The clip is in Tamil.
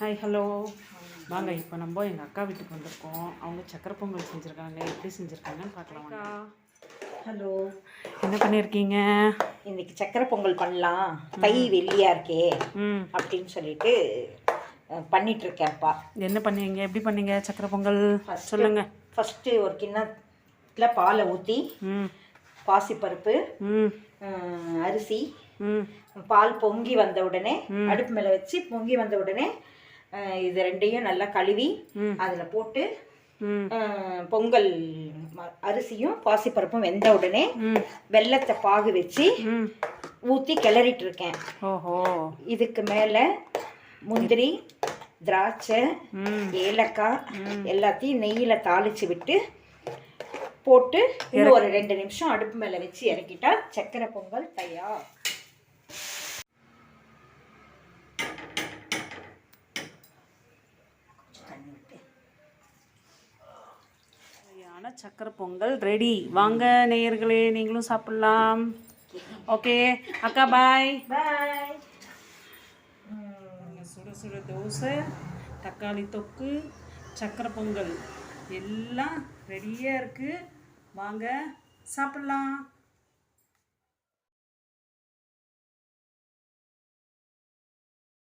ஹாய் ஹலோ வாங்க இப்போ நம்ம எங்கள் அக்கா வீட்டுக்கு வந்திருக்கோம். அவங்க சக்கரை பொங்கல் செஞ்சுருக்காங்க. எப்படி செஞ்சுருக்காங்கன்னு பார்க்கலாம். ஹலோ என்ன பண்ணியிருக்கீங்க இன்னைக்கு சக்கரை பொங்கல் பண்ணலாம். தை வெள்ளியா இருக்கே ம். அப்படின்னு சொல்லிட்டு இருக்கேன்ப்பா என்ன பண்ணீங்க? எப்படி பண்ணீங்க சக்கரை பொங்கல்? சொல்லுங்க. ஃபஸ்ட்டு ஒரு கிண்ணத்தில் பாலை ஊற்றி ம். பாசிப்பருப்பு அரிசி ம். பால் பொங்கி வந்த உடனே அடுப்பு மேலே வச்சு பொங்கி வந்த உடனே இது ரெண்டையும் நல்லா கழுவி. அதில் போட்டு பொங்கல் அரிசியும் பாசிப்பருப்பும் வெந்த உடனே வெள்ளத்தை பாகு வச்சு ஊற்றி கிளறிட்டு இருக்கேன் ஓஹோ. இதுக்கு மேலே முந்திரி திராட்சை ஏலக்காய் எல்லாத்தையும் நெய்யில் தாளித்து விட்டு போட்டு இன்னும் ஒரு ரெண்டு நிமிஷம் அடுப்பு மேலே வச்சு இறக்கிட்டா சக்கரை பொங்கல் தயார். சரியான சக்கரை பொங்கல் ரெடி வாங்க நேயர்களே நீங்களும் சாப்பிட்லாம். ஓகே அக்கா பாய் பாய் சுட சுட தோசை தக்காளி தொக்கு சக்கரை பொங்கல். எல்லாம் ரெடியாக இருக்குது வாங்க சாப்பிட்லாம்.